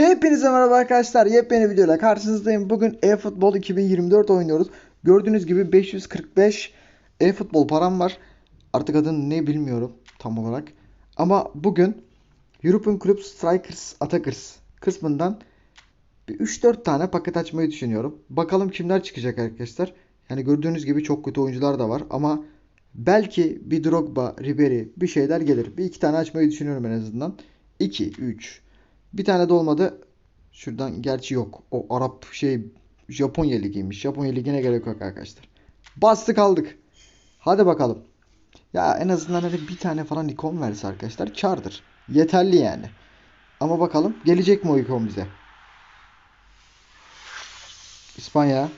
Hepinize merhaba arkadaşlar. Yepyeni videoyla karşınızdayım. Bugün eFootball 2024 oynuyoruz. Gördüğünüz gibi 545 eFootball param var. Artık adını ne bilmiyorum tam olarak. Ama bugün European Club Strikers Attackers kısmından bir 3-4 tane paket açmayı düşünüyorum. Bakalım kimler çıkacak arkadaşlar. Yani gördüğünüz gibi çok kötü oyuncular da var ama belki bir Drogba, Ribery bir şeyler gelir. Bir iki tane açmayı düşünüyorum en azından. 2, 3. Bir tane de olmadı. Şuradan gerçi yok. O Arap şey Japonya ligiymiş. Japonya ligine gerek yok arkadaşlar. Bastık aldık. Hadi bakalım. Ya en azından hani bir tane falan ikon verse arkadaşlar kardır. Yeterli yani. Ama bakalım gelecek mi o ikon bize? İspanya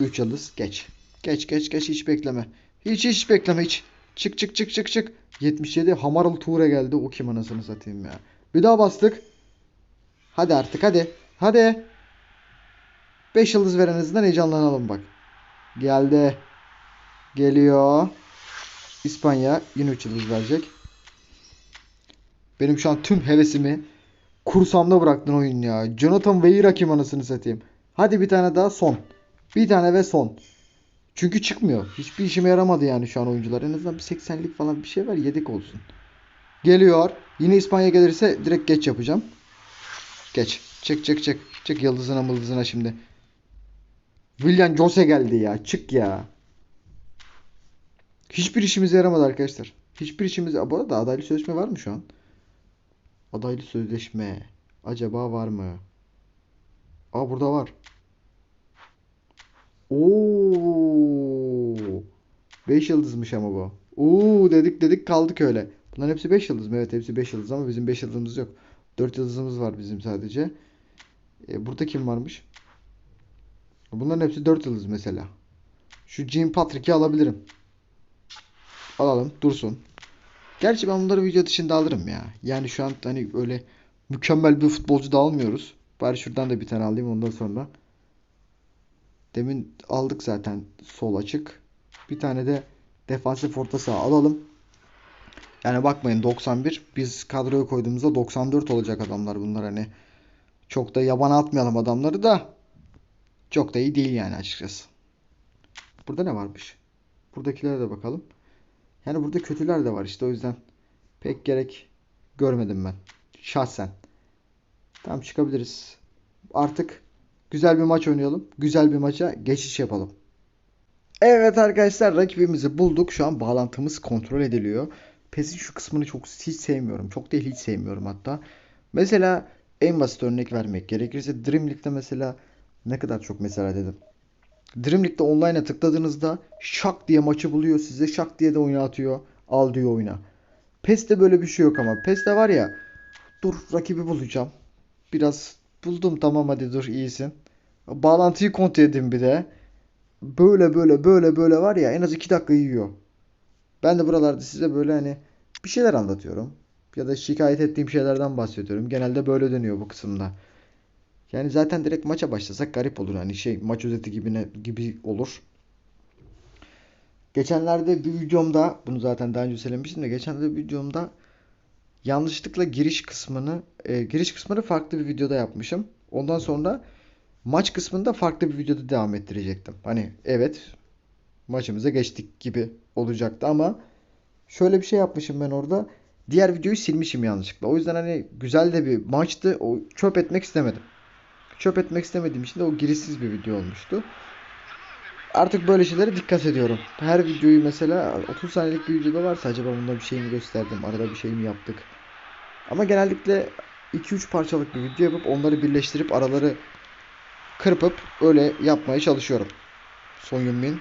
3 yıldız geç. Geç geç geç hiç bekleme. Hiç hiç bekleme hiç. Çık çık çık çık çık. 77 Hamaral Tour'e geldi. O kim anasını satayım ya. Bir daha bastık. Hadi artık hadi. Hadi. 5 yıldız verenizden heyecanlanalım bak. Geldi. Geliyor. İspanya yine 3 yıldız verecek. Benim şu an tüm hevesimi kursamda bıraktın oyun ya. Jonathan Weir kim anasını satayım. Hadi bir tane daha son. Bir tane ve son. Çünkü çıkmıyor. Hiçbir işime yaramadı yani şu an oyuncular. En azından bir 80'lik falan bir şey var yedek olsun. Geliyor. Yine İspanya gelirse direkt geç yapacağım. Geç. Çık çık çık. Çık yıldızına mıldızına şimdi. William Jose geldi ya. Çık ya. Hiçbir işimize yaramadı arkadaşlar. Hiçbir işimize... Bu arada adaylı sözleşme var mı şu an? Adaylı sözleşme. Acaba var mı? Aa burada var. Oo. 5 yıldızmış ama bu. Oo dedik dedik kaldık öyle. Bunların hepsi 5 yıldız mı? Evet hepsi 5 yıldız ama bizim 5 yıldızımız yok. 4 yıldızımız var bizim sadece. E, burada kim varmış? Bunların hepsi 4 yıldız mesela. Şu Jean Patrick'i alabilirim. Alalım dursun. Gerçi ben bunları video dışında alırım ya. Yani şu an hani öyle mükemmel bir futbolcu da almıyoruz. Bari şuradan da bir tane alayım ondan sonra. Demin aldık zaten sol açık. Bir tane de defansif orta saha alalım. Yani bakmayın 91 biz kadroya koyduğumuzda 94 olacak adamlar bunlar hani. Çok da yabana atmayalım adamları da. Çok da iyi değil yani açıkçası. Burada ne varmış? Buradakilere de bakalım. Yani burada kötüler de var işte o yüzden pek gerek görmedim ben. Şahsen. Tamam çıkabiliriz. Artık güzel bir maç oynayalım. Güzel bir maça geçiş yapalım. Evet arkadaşlar rakibimizi bulduk. Şu an bağlantımız kontrol ediliyor. PES'in şu kısmını çok hiç sevmiyorum. Çok değil hiç sevmiyorum hatta. Mesela en basit örnek vermek gerekirse Dream League'de mesela ne kadar çok mesela dedim. Dream League'de online'a tıkladığınızda şak diye maçı buluyor size. Şak diye de oyuna atıyor. Al diyor oyuna. PES'te böyle bir şey yok ama. PES'te var ya dur rakibi bulacağım. Biraz buldum tamam hadi dur iyisin. Bağlantıyı kontrol edin bir de. Böyle böyle böyle böyle var ya en az 2 dakika yiyor. Ben de buralarda size böyle hani bir şeyler anlatıyorum. Ya da şikayet ettiğim şeylerden bahsediyorum. Genelde böyle dönüyor bu kısımda. Yani zaten direkt maça başlasak garip olur. Hani şey maç özeti gibi ne, gibi olur. Geçenlerde bir videomda bunu zaten daha önce söylemiştim de geçenlerde bir videomda yanlışlıkla giriş kısmını e, giriş kısmını farklı bir videoda yapmışım. Ondan sonra maç kısmında farklı bir videoda devam ettirecektim. Hani evet maçımıza geçtik gibi olacaktı ama şöyle bir şey yapmışım ben orada. Diğer videoyu silmişim yanlışlıkla. O yüzden hani güzel de bir maçtı. O çöp etmek istemedim. Çöp etmek istemediğim için de o girişsiz bir video olmuştu. Artık böyle şeylere dikkat ediyorum. Her videoyu mesela 30 saniyelik bir videoda varsa acaba bunda bir şey mi gösterdim? Arada bir şey mi yaptık? Ama genellikle 2-3 parçalık bir video yapıp onları birleştirip araları kırpıp öyle yapmaya çalışıyorum. Son Min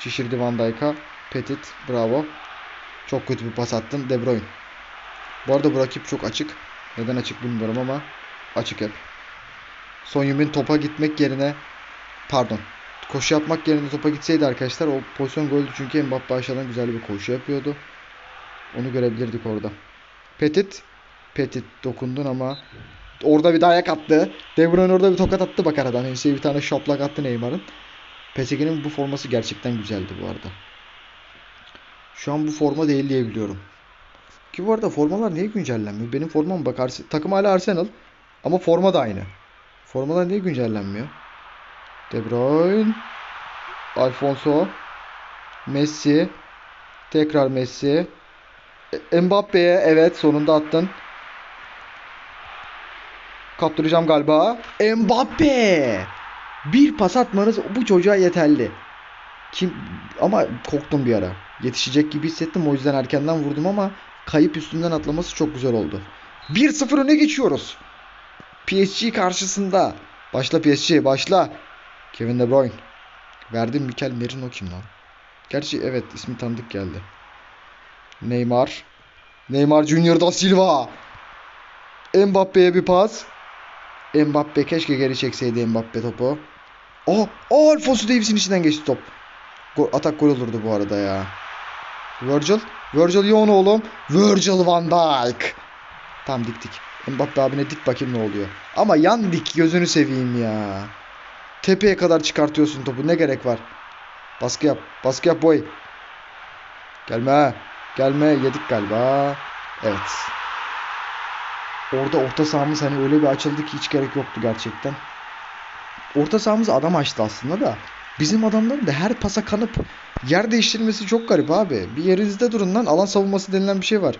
şişirdi Van Dijk'a. Petit bravo. Çok kötü bir pas attın De Bruyne. Bu arada bu rakip çok açık. Neden açık bilmiyorum ama açık hep. Son Min topa gitmek yerine pardon koşu yapmak yerine topa gitseydi arkadaşlar o pozisyon goldü çünkü Mbappe aşağıdan güzel bir koşu yapıyordu. Onu görebilirdik orada. Petit Petit dokundun ama orada bir dayak attı. De Bruyne orada bir tokat attı bak aradan. Ense'ye bir tane şaplak attı Neymar'ın. PSG'nin bu forması gerçekten güzeldi bu arada. Şu an bu forma değil diye biliyorum. Ki bu arada formalar niye güncellenmiyor? Benim formam bak Ars takım hala Arsenal. Ama forma da aynı. Formalar niye güncellenmiyor? De Bruyne. Alfonso. Messi. Tekrar Messi. E, Mbappe'ye evet sonunda attın. Kaptıracağım galiba. Mbappe. Bir pas atmanız bu çocuğa yeterli. Kim ama korktum bir ara. Yetişecek gibi hissettim. O yüzden erkenden vurdum ama kayıp üstünden atlaması çok güzel oldu. 1-0 öne geçiyoruz. PSG karşısında. Başla PSG başla. Kevin De Bruyne. Verdim Mikel Merino kim lan? Gerçi evet ismi tanıdık geldi. Neymar. Neymar Junior da Silva. Mbappe'ye bir pas. Mbappe keşke geri çekseydi Mbappe topu. Oh, oh Alfonso Davies'in içinden geçti top. Atak gol olurdu bu arada ya. Virgil. Virgil yoğun oğlum. Virgil van Dijk. Tam diktik. Mbappe abine dik bakayım ne oluyor. Ama yan dik gözünü seveyim ya. Tepeye kadar çıkartıyorsun topu. Ne gerek var? Baskı yap. Baskı yap boy. Gelme. Gelme. Yedik galiba. Evet. Orada orta sahamız hani öyle bir açıldı ki hiç gerek yoktu gerçekten. Orta sahamız adam açtı aslında da. Bizim adamların da her pasa kanıp yer değiştirmesi çok garip abi. Bir yerinizde durun lan. Alan savunması denilen bir şey var.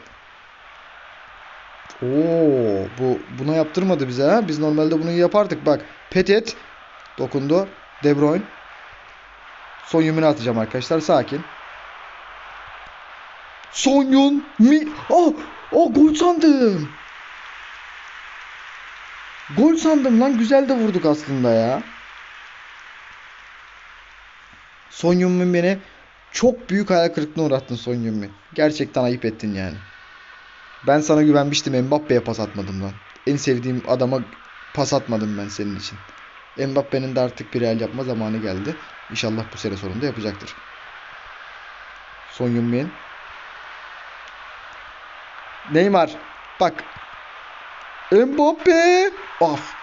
Oo, bu buna yaptırmadı bize ha. Biz normalde bunu yapardık bak. Petet dokundu. De Bruyne. Son yumunu atacağım arkadaşlar. Sakin. Son yum mi? Oh, oh gol sandım. Gol sandım lan. Güzel de vurduk aslında ya. Son Heung-min beni çok büyük hayal kırıklığına uğrattın Son Heung-min. Gerçekten ayıp ettin yani. Ben sana güvenmiştim Mbappe'ye pas atmadım lan. En sevdiğim adama pas atmadım ben senin için. Mbappe'nin de artık bir real yapma zamanı geldi. İnşallah bu sene sonunda yapacaktır. Son Heung-min. Neymar. Bak. Mbappe. Of.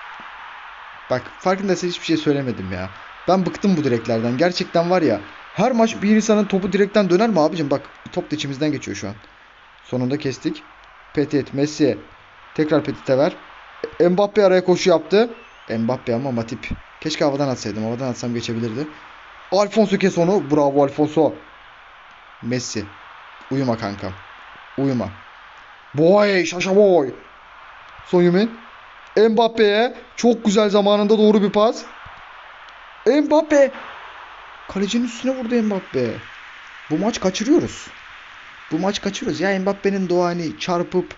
Bak farkındaysan hiçbir şey söylemedim ya. Ben bıktım bu direklerden. Gerçekten var ya. Her maç bir insanın topu direkten döner mi abicim? Bak top da içimizden geçiyor şu an. Sonunda kestik. Petit, Messi. Tekrar Petit'e ver. Mbappe araya koşu yaptı. Mbappe ama Matip. Keşke havadan atsaydım. Havadan atsam geçebilirdi. Alfonso kes onu. Bravo Alfonso. Messi. Uyuma kankam. Uyuma. Boy, şaşa boy. Son Yumin. Mbappe'ye çok güzel zamanında doğru bir pas. Mbappe. Kalecinin üstüne vurdu Mbappe. Bu maç kaçırıyoruz. Bu maç kaçırıyoruz. Ya Mbappe'nin hani çarpıp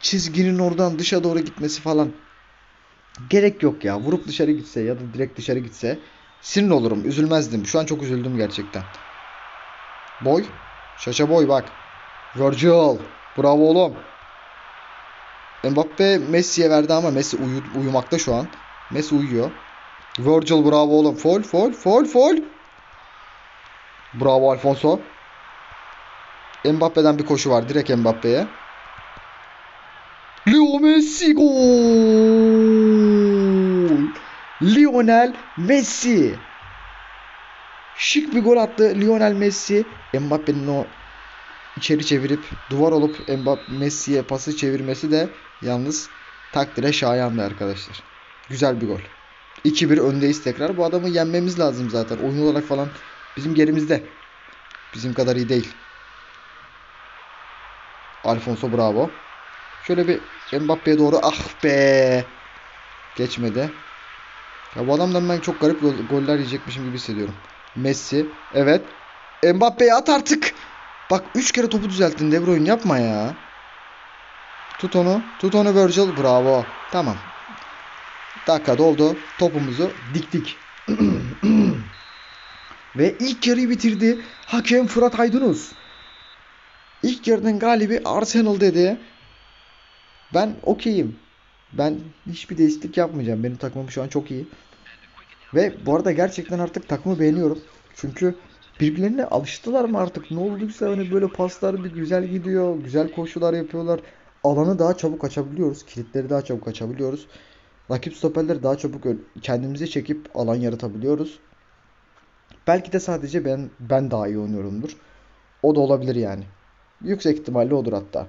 çizginin oradan dışa doğru gitmesi falan. Gerek yok ya. Vurup dışarı gitse ya da direkt dışarı gitse sinir olurum. Üzülmezdim. Şu an çok üzüldüm gerçekten. Boy. Şaşa boy bak. Virgil. Bravo oğlum. Mbappe Messi'ye verdi ama Messi uyu, uyumakta şu an. Messi uyuyor. Virgil bravo oğlum. Fol fol fol fol. Bravo Alfonso. Mbappe'den bir koşu var. Direkt Mbappe'ye. Leo Messi gol. Lionel Messi. Şık bir gol attı Lionel Messi. Mbappe'nin o içeri çevirip duvar olup Mbappe Messi'ye pası çevirmesi de yalnız takdire şayandı arkadaşlar. Güzel bir gol. 2-1 öndeyiz tekrar. Bu adamı yenmemiz lazım zaten. Oyun olarak falan bizim gerimizde. Bizim kadar iyi değil. Alfonso bravo. Şöyle bir Mbappe'ye doğru ah be. Geçmedi. Ya bu adamdan ben çok garip gol- goller yiyecekmişim gibi hissediyorum. Messi. Evet. Mbappe'ye at artık. Bak 3 kere topu düzelttin De Bruyne yapma ya. Tut onu. Tut onu Virgil. Bravo. Tamam. Dakika doldu. Topumuzu diktik. Ve ilk yarıyı bitirdi. Hakem Fırat Aydınus. İlk yarının galibi Arsenal dedi. Ben okeyim. Ben hiçbir değişiklik yapmayacağım. Benim takımım şu an çok iyi. Ve bu arada gerçekten artık takımı beğeniyorum. Çünkü birbirlerine alıştılar mı artık? Ne olduysa hani böyle paslar bir güzel gidiyor. Güzel koşular yapıyorlar. Alanı daha çabuk açabiliyoruz. Kilitleri daha çabuk açabiliyoruz. Rakip stoperleri daha çabuk kendimize çekip alan yaratabiliyoruz. Belki de sadece ben ben daha iyi oynuyorumdur. O da olabilir yani. Yüksek ihtimalle odur hatta.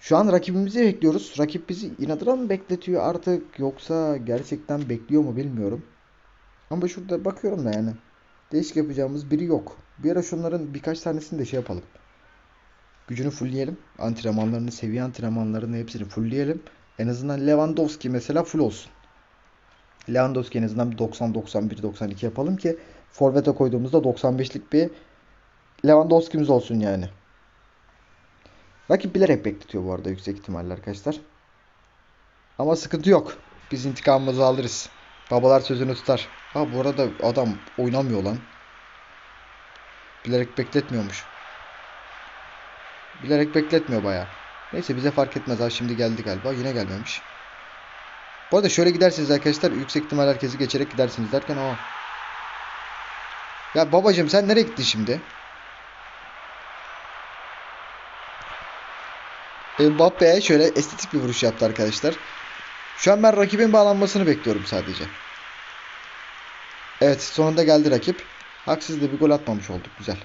Şu an rakibimizi bekliyoruz. Rakip bizi inadına mı bekletiyor artık yoksa gerçekten bekliyor mu bilmiyorum. Ama şurada bakıyorum da yani. Değişik yapacağımız biri yok. Bir ara şunların birkaç tanesini de şey yapalım. Gücünü fullleyelim. Antrenmanlarını, seviye antrenmanlarını hepsini fullleyelim. En azından Lewandowski mesela full olsun. Lewandowski en azından bir 90, 91, 92 yapalım ki Forvet'e koyduğumuzda 95'lik bir Lewandowski'miz olsun yani. Rakip bilerek bekletiyor bu arada yüksek ihtimalle arkadaşlar. Ama sıkıntı yok. Biz intikamımızı alırız. Babalar sözünü tutar. Ha bu arada adam oynamıyor lan. Bilerek bekletmiyormuş. Bilerek bekletmiyor bayağı. Neyse bize fark etmez. Ha şimdi geldi galiba. Yine gelmemiş. Bu arada şöyle gidersiniz arkadaşlar. Yüksek ihtimal herkesi geçerek gidersiniz derken ama. Ya babacım sen nereye gittin şimdi? Mbappe şöyle estetik bir vuruş yaptı arkadaşlar. Şu an ben rakibin bağlanmasını bekliyorum sadece. Evet sonunda geldi rakip. Haksız da bir gol atmamış olduk. Güzel.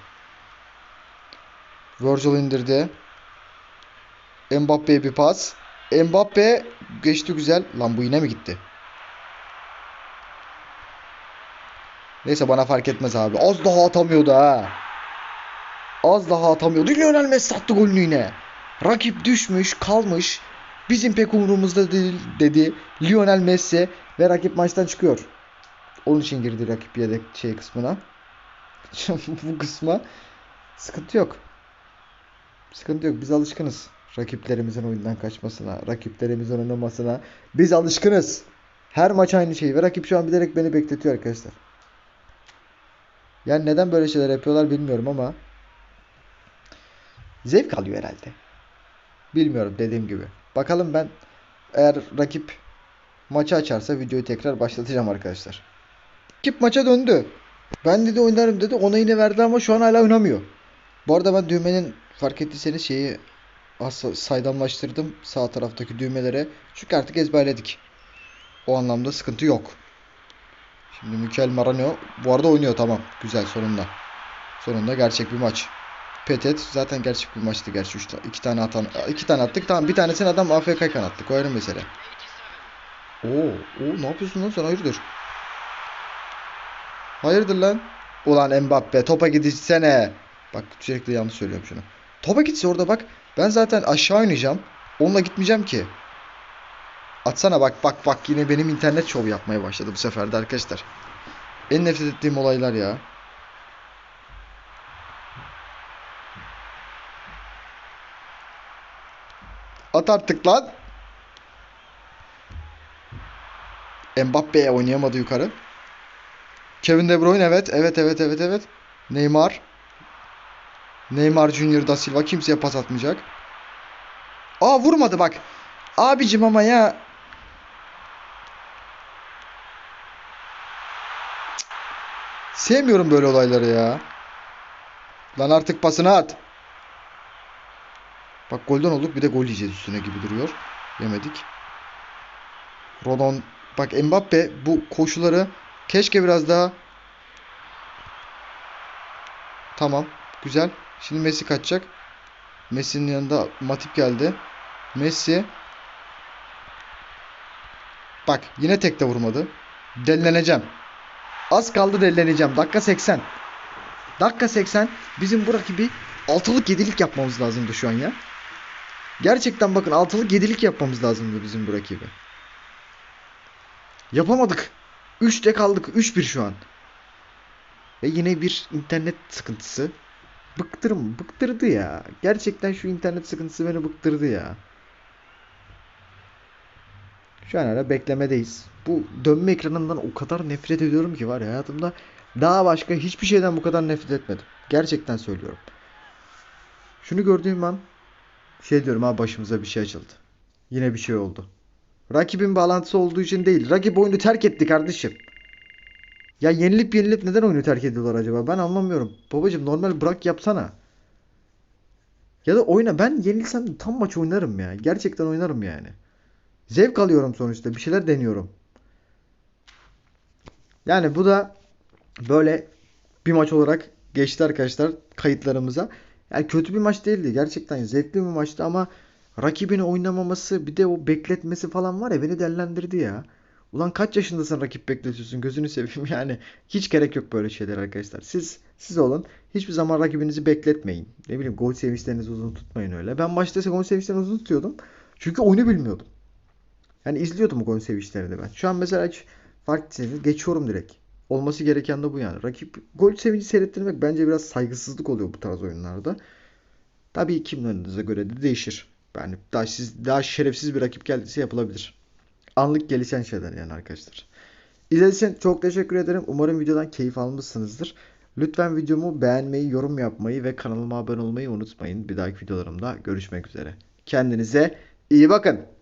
Virgil indirdi. Mbappe'ye bir pas. Mbappe geçti güzel. Lan bu yine mi gitti? Neyse bana fark etmez abi. Az daha atamıyordu ha. Az daha atamıyordu. Lionel Messi attı golünü yine. Rakip düşmüş, kalmış. Bizim pek umurumuzda değil dedi Lionel Messi ve rakip maçtan çıkıyor. Onun için girdi rakip yedek şey kısmına. Bu kısma sıkıntı yok. Sıkıntı yok. Biz alışkınız. Rakiplerimizin oyundan kaçmasına, rakiplerimizin oynamasına. Biz alışkınız. Her maç aynı şey ve rakip şu an bilerek beni bekletiyor arkadaşlar. Yani neden böyle şeyler yapıyorlar bilmiyorum ama zevk alıyor herhalde. Bilmiyorum dediğim gibi. Bakalım ben eğer rakip maçı açarsa videoyu tekrar başlatacağım arkadaşlar. Rakip maça döndü. Ben dedi oynarım dedi. Ona yine verdi ama şu an hala oynamıyor. Bu arada ben düğmenin fark ettiyseniz şeyi as- saydamlaştırdım sağ taraftaki düğmelere. Çünkü artık ezberledik. O anlamda sıkıntı yok. Şimdi Mikel Marano bu arada oynuyor tamam. Güzel sonunda. Sonunda gerçek bir maç. Petet zaten gerçek bir maçtı gerçi. Üç, iki tane atan iki tane attık. Tamam bir tanesini adam AFK attı. Koyarım mesele. Oo, oo ne yapıyorsun lan sen hayırdır? Hayırdır lan? Ulan Mbappe topa gitsene. Bak sürekli yanlış söylüyorum şunu. Topa gitse orada bak. Ben zaten aşağı oynayacağım. Onunla gitmeyeceğim ki. Atsana bak bak bak yine benim internet şov yapmaya başladı bu sefer de arkadaşlar. En nefret ettiğim olaylar ya. At artık lan. Mbappe oynayamadı yukarı. Kevin De Bruyne evet evet evet evet evet. Neymar. Neymar Junior da Silva kimseye pas atmayacak. Aa vurmadı bak. Abicim ama ya. Sevmiyorum böyle olayları ya. Lan artık pasını at. Bak golden olduk bir de gol yiyeceğiz üstüne gibi duruyor. Yemedik. Rodon bak Mbappe bu koşuları keşke biraz daha Tamam. Güzel. Şimdi Messi kaçacak. Messi'nin yanında Matip geldi. Messi Bak yine tek de vurmadı. Delleneceğim. Az kaldı delleneceğim. Dakika 80. Dakika 80. Bizim bu rakibi altılık yedilik yapmamız lazımdı şu an ya. Gerçekten bakın altılık yedilik yapmamız lazımdı bizim bu rakibi. Yapamadık. 3'te kaldık. 3-1 şu an. Ve yine bir internet sıkıntısı. Bıktırım, bıktırdı ya. Gerçekten şu internet sıkıntısı beni bıktırdı ya. Şu an hala beklemedeyiz. Bu dönme ekranından o kadar nefret ediyorum ki var ya hayatımda daha başka hiçbir şeyden bu kadar nefret etmedim. Gerçekten söylüyorum. Şunu gördüğüm an şey diyorum ha başımıza bir şey açıldı. Yine bir şey oldu. Rakibin bağlantısı olduğu için değil. Rakip oyunu terk etti kardeşim. Ya yenilip yenilip neden oyunu terk ediyorlar acaba? Ben anlamıyorum. Babacım normal bırak yapsana. Ya da oyna. Ben yenilsem tam maç oynarım ya. Gerçekten oynarım yani. Zevk alıyorum sonuçta. Bir şeyler deniyorum. Yani bu da böyle bir maç olarak geçti arkadaşlar kayıtlarımıza. Yani kötü bir maç değildi. Gerçekten zevkli bir maçtı ama rakibini oynamaması bir de o bekletmesi falan var ya beni dellendirdi ya. Ulan kaç yaşındasın rakip bekletiyorsun gözünü seveyim yani. Hiç gerek yok böyle şeyler arkadaşlar. Siz siz olun. Hiçbir zaman rakibinizi bekletmeyin. Ne bileyim gol sevinçlerinizi uzun tutmayın öyle. Ben ise gol sevinçlerini uzun tutuyordum. Çünkü oyunu bilmiyordum. Yani izliyordum gol sevinçlerini ben. Şu an mesela hiç fark etseniz geçiyorum direkt. Olması gereken de bu yani. Rakip gol sevinci seyrettirmek bence biraz saygısızlık oluyor bu tarz oyunlarda. Tabii kimin oynadığınıza göre de değişir. Yani daha siz daha şerefsiz bir rakip geldiyse yapılabilir. Anlık gelişen şeyler yani arkadaşlar. İzlediğiniz için çok teşekkür ederim. Umarım videodan keyif almışsınızdır. Lütfen videomu beğenmeyi, yorum yapmayı ve kanalıma abone olmayı unutmayın. Bir dahaki videolarımda görüşmek üzere. Kendinize iyi bakın.